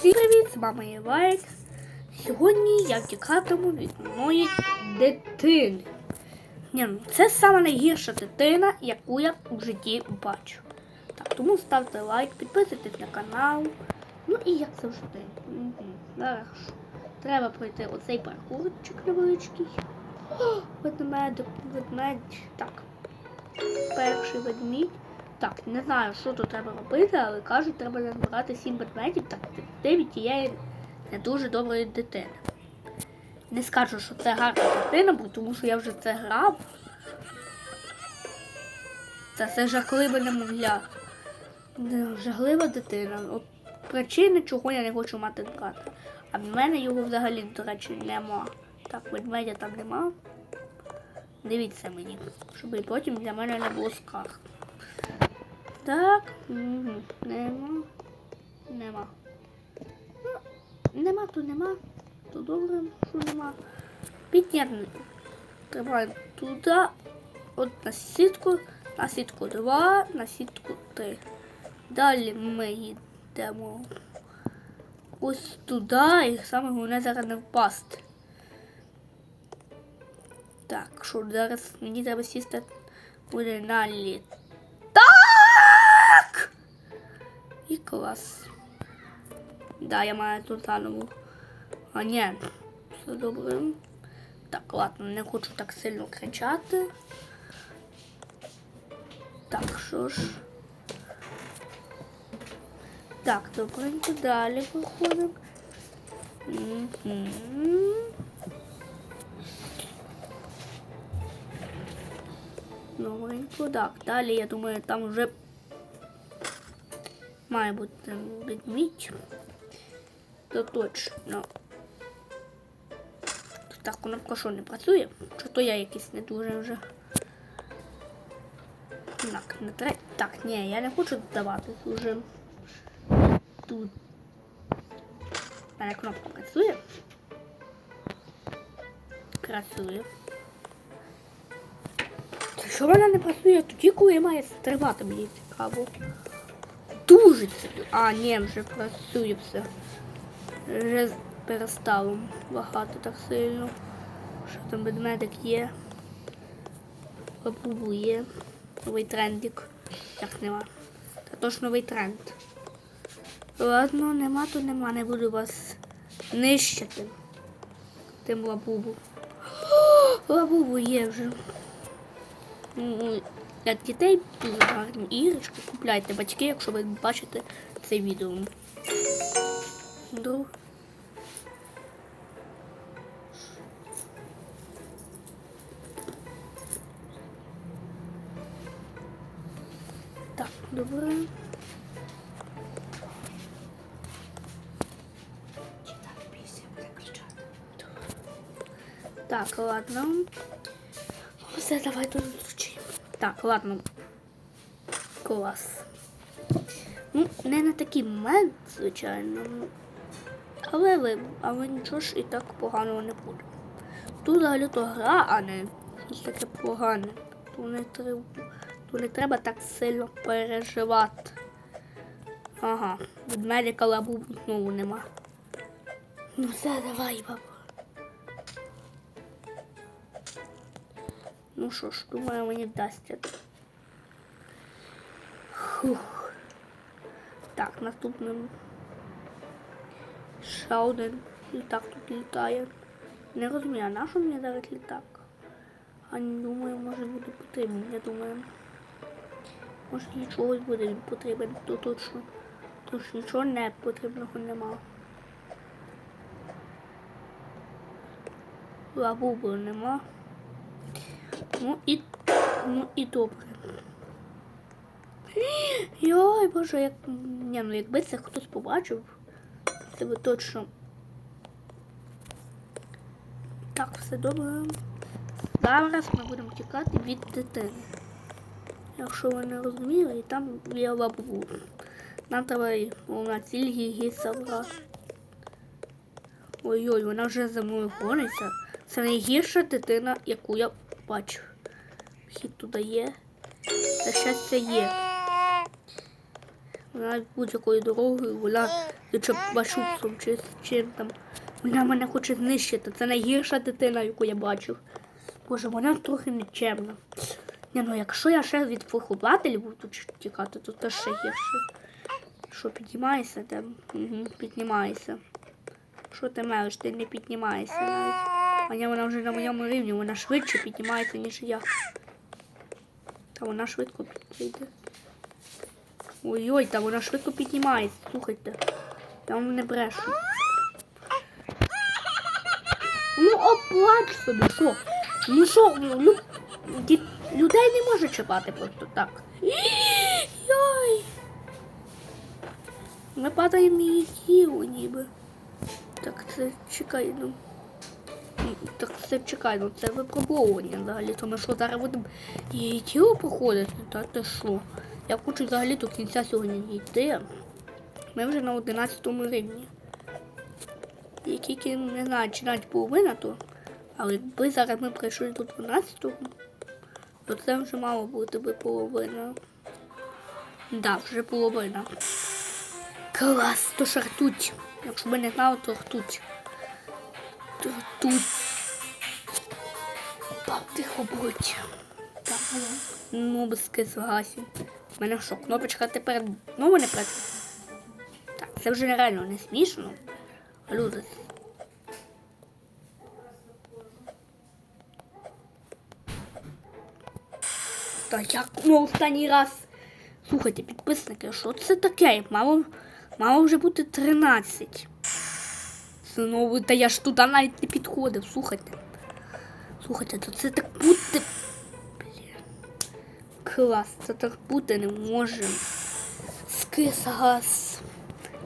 Всім привіт, з вами є Вайк. Сьогодні я втікатиму від моєї дитини. Ні, ну, це саме найгірша дитина, яку я в житті бачу. Так, тому ставте лайк, підписуйтесь на канал. Ну і як завжди. Зараз треба пройти оцей паркурчик невеличкий. Ведмедик, ведмедь. Так. Перший ведмідь. Так, не знаю, що тут треба робити, але кажуть, треба назбирати сім ведмедів, так дев'ять тієї не дуже доброї дитини. Не скажу, що це гарна дитина, бо тому що я вже це грав. Це все жахливе немовля. Не, Жахлива дитина. От причини, чого я не хочу мати брата. А в мене його взагалі, до речі, нема. Так, ведмедя там нема. Дивіться мені, щоб і потім для мене не було скарг. Так, нема. Нема. Ну, нема, то нема. То добре, що нема. Підняти. Тримаємо туди. От на сітку, на сітку два, на сітку три. Далі ми йдемо ось туди, і саме головне зараз не впасти. Так, що зараз мені треба сісти буде на літ. І клас. Да, я маю тут заново. А ні, все добре. Так, ладно, не хочу так сильно кричати. Так, що ж. Так, добренько, далі виходимо. Мгм. Новенько, так. Далі, я думаю, там вже має бути ведмідь. То точно. Так, кнопка що не працює? Чи то я якийсь не дуже вже. Так, не треба. Так, ні, я не хочу додавати уже. Тут. Мене кнопка працює. Працює. Що вона не працює тоді, коли має стрибати, мені цікаво. Цікаво. А, ні, вже працює все. Вже перестало багато так сильно. Що там ведмедик є. Лапубу є. Новий трендик. Так нема. Це точно новий тренд. Ладно, нема, то нема, не буду вас нищити. Тим лабубу. Лабубу є вже. Ну, Для дітей дуже гарні іграшки. Купляйте батьки, якщо ви бачите це відео. Друг. Так, добре. Так, ладно. Все, давай тут. Так, ладно. Клас. Ну, не на такий момент, звичайно. Але ви, але нічого ж і так поганого не буде. Тут взагалі то гра, а не таке погане. Тут не треба, тут не треба так сильно переживати. Ага, від медика лабу знову нема. Ну все, давай, баба. Ну що ж, думаю, мені вдасться. Фух. Так, наступним. Ще один літак тут літає. Не розумію, а на що мені зараз літак? А не думаю, може буде потрібен, я думаю. Може нічого буде потрібен, то точно. Тож нічого не потрібного нема. Лабубу нема. Ну і, ну і добре. Йой, боже, як. Ні, ну якби це хтось побачив, це би точно. Так, все добре. Зараз ми будемо тікати від дитини. Якщо ви не розуміли, і там є лабу. Нам треба на ціль її забрати. Ой-ой, вона вже за мною гониться. Це найгірша дитина, яку я бачу. Хід туди є. Та щастя є. Вона будь-якою дорогою, вона чи башупсом, чи чим там. Вона мене хоче знищити. Це найгірша дитина, яку я бачив. Боже, вона трохи нечемна. Ні, ну якщо я ще від вихователів буду тікати, то це ще гірше. Що, піднімаєшся там? Угу, піднімаєшся. Що ти мелиш? Ти не піднімаєшся навіть. А ні, вона вже на моєму рівні, вона швидше піднімається, ніж я. Та вона швидко підійде. Ой-ой, та вона швидко піднімається, слухайте. Я вам не брешу. Ну, оплач собі, що? Ну що, ді- людей не може чіпати просто так. Йой! Ми падаємо її тіло ніби. Так, це чекай, ну. Так це чекай, ну це випробовування взагалі. То ми що зараз будемо її тіло проходити? Та ти що? Я хочу взагалі до кінця сьогодні дійти. Ми вже на 11 рівні. І тільки не знаю, чи навіть половина то. Але якби зараз ми прийшли до 12-го, то це вже мало бути би половина. Да, вже половина. Клас, то ж ртуть. Якщо ви не знали, то ртуть. Ртуть. Так, тихо будь. Так, ну без згасів. У мене що, кнопочка тепер знову не працює? Так, це вже реально не смішно. Люди. Та як ну останній раз. Слухайте, підписники, що це таке? Мало, мало вже бути 13. Знову, та я ж туди навіть не підходив, слухайте. Слухайте, то це так бути. Клас, це так бути не може. Скис газ.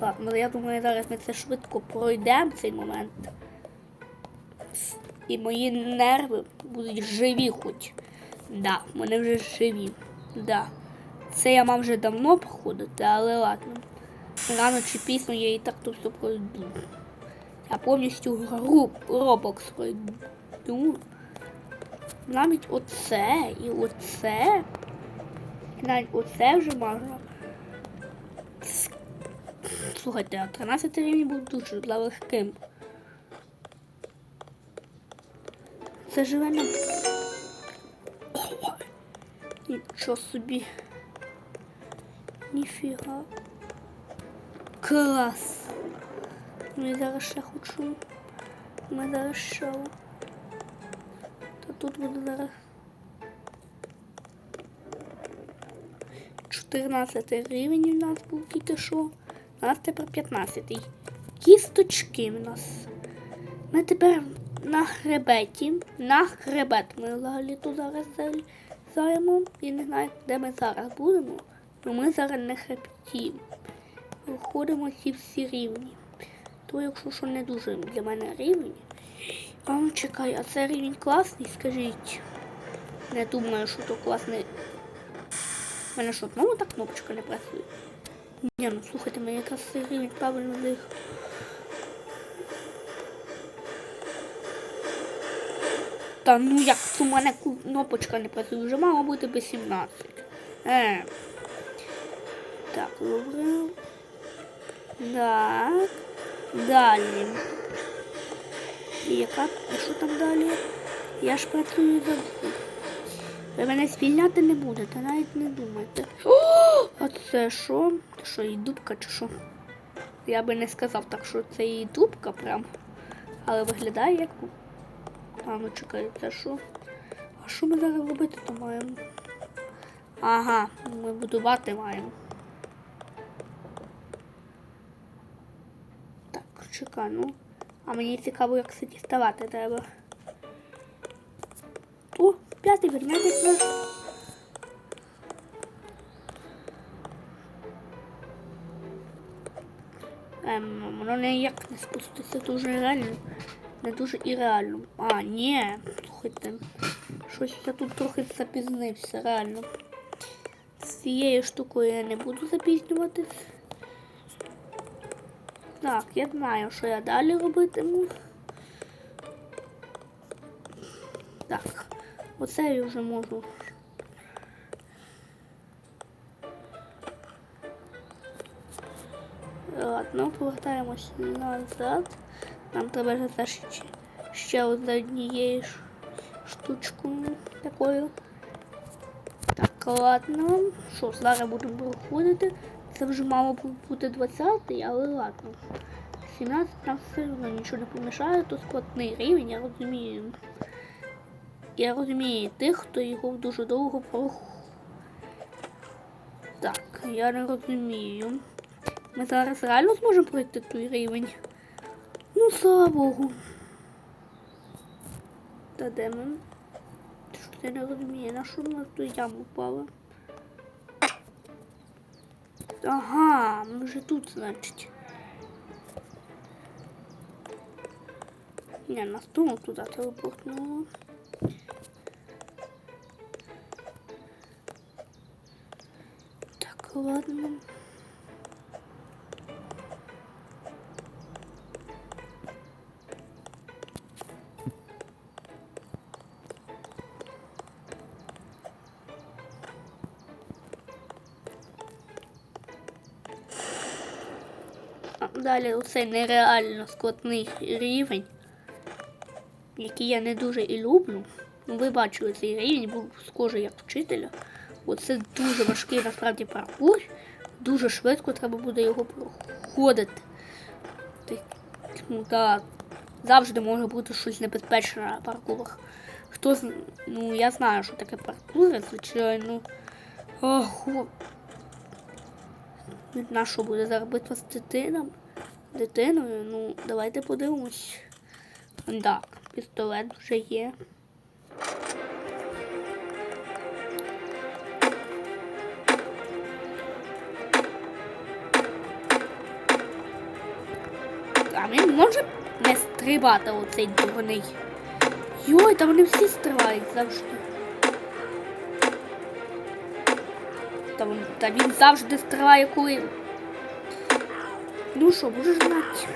Ладно, я думаю, зараз ми це швидко пройдемо цей момент. І мої нерви будуть живі хоч. Да, вони вже живі. Да. Це я мав вже давно проходити, але ладно. Рано чи пізно я і так то все пройду. Я повністю гру Roblox пройду. Навіть оце і оце. Навіть оце вже можна. Слухайте, а 13 рівень був дуже для легким. Це живе на. Нічого собі. Ніфіга. Клас. Ми зараз ще хочу. Ми зараз ще. Та тут буде зараз. 14 рівень у нас був тільки що. У нас тепер 15. Кісточки в нас. Ми тепер на хребеті. На хребет ми взагалі тут зараз залізаємо. І не знаю, де ми зараз будемо. Ну ми зараз на хребті. Виходимо ці всі рівні. То, якщо що не дуже для мене рівень. А ну чекай, а це рівень класний, скажіть. Не думаю, що то класний. У мене що, знову так кнопочка не працює? Ні, ну слухайте, мені якраз цей рівень правильно ліг. Та ну як у мене кнопочка не працює, вже мало бути би 17. Е. Так, добре. Так. Далі. І яка? І що там далі? Я ж працюю за. Ви мене звільняти не будете, навіть не думайте. А це що? Що, і дубка чи що? Я би не сказав так, що це і дубка прям. Але виглядає як. А, ну чекай, це що? А що ми зараз робити то маємо? Ага, ми будувати маємо. Так, чекай, ну. А мені цікаво, як це діставати треба. О, п'ятий ведмедик. Ем, воно ніяк не спуститься дуже реально. Не дуже і реально. А, ні, слухайте. Щось я тут трохи запізнився, реально. З цією штукою я не буду запізнюватись. Так, я знаю, що я далі робитиму. Так, оце я вже можу. ладно, повертаємось назад. Нам треба теж ще, ще однією штучкою такою. Так, ладно. Що, зараз будемо проходити. Це вже мало бути 20-й, але ладно. 17 нам все одно нічого не помішає, то складний рівень, я розумію. Я розумію тих, хто його дуже довго проходить. Так, я не розумію. Ми зараз реально зможемо пройти той рівень. Ну, слава Богу. Та де ми? Що я не розумію, на що в ту яму впали? Ага, мы же тут, значит. Не, нас тому туда телепортнуло. Так, ладно. Далі оцей нереально складний рівень, який я не дуже і люблю. Ну, ви бачили цей рівень, був схожий як вчителя. Бо це дуже важкий насправді паркур. Дуже швидко треба буде його проходити. Так, Ну так, завжди може бути щось небезпечне на паркурах. Хто з... Ну, я знаю, що таке паркур, звичайно. Ого. На що буде зараз битва з дитином? Дитиною? Ну, давайте подивимось. Так, пістолет вже є. А він може не стрибати оцей дурний. Йой, та вони всі стрибають завжди. Та він, завжди стрибає, коли. Ну що, будеш знати?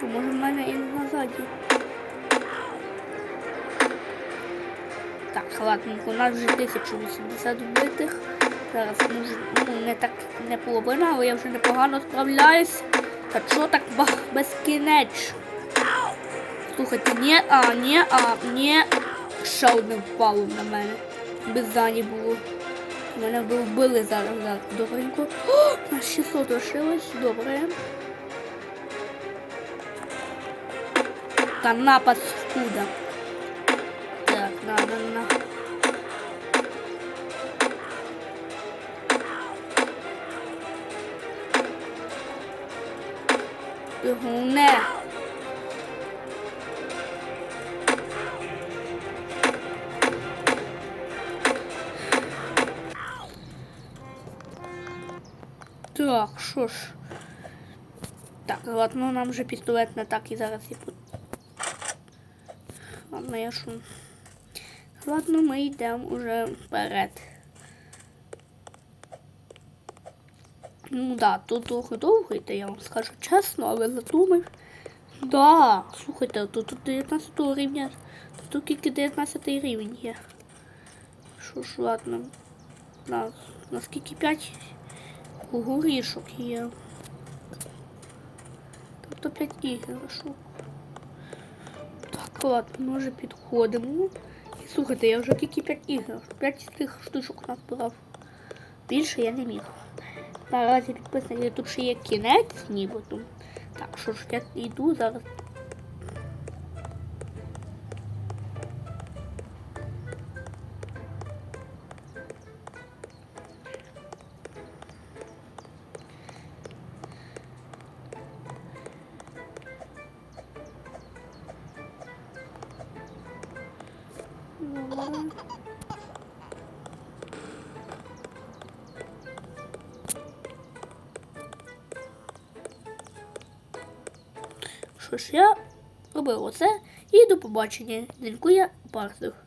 То може в мене і назаді. Так, ладно, у нас вже 1080 вбитих. Зараз може, ну, не так не половина, але я вже непогано справляюсь. Та чого так ба- безкінечно? Слухайте, ні, а, ні, а, ні. Ще одне впало на мене. Без зані було. Мене би вбили зараз. Добренько. О, на 600 лишилось. Добре. Та напад скуда. Так, на, на, на. Що ж. Так, ладно, нам вже пістолет не так і зараз і по... Ладно, я що. Ладно, ми йдемо уже вперед. Ну да, тут трохи довго йде, я вам скажу чесно, але задумав. Да, слухайте, тут, тут 19 рівня. Тут тільки 19 рівень є. Що ж, ладно. На, наскільки 5 горішок є. Тобто 5 іграшок. Так, ладно, ми вже підходимо. І слухайте, я вже тільки 5 іграшок. 5 з тих штучок назбирав. Більше я не міг. Наразі підписані тут ще є кінець, нібито. Так, що ж я йду зараз. Що ж, я робив оце і до побачення. Дякую, Парсик.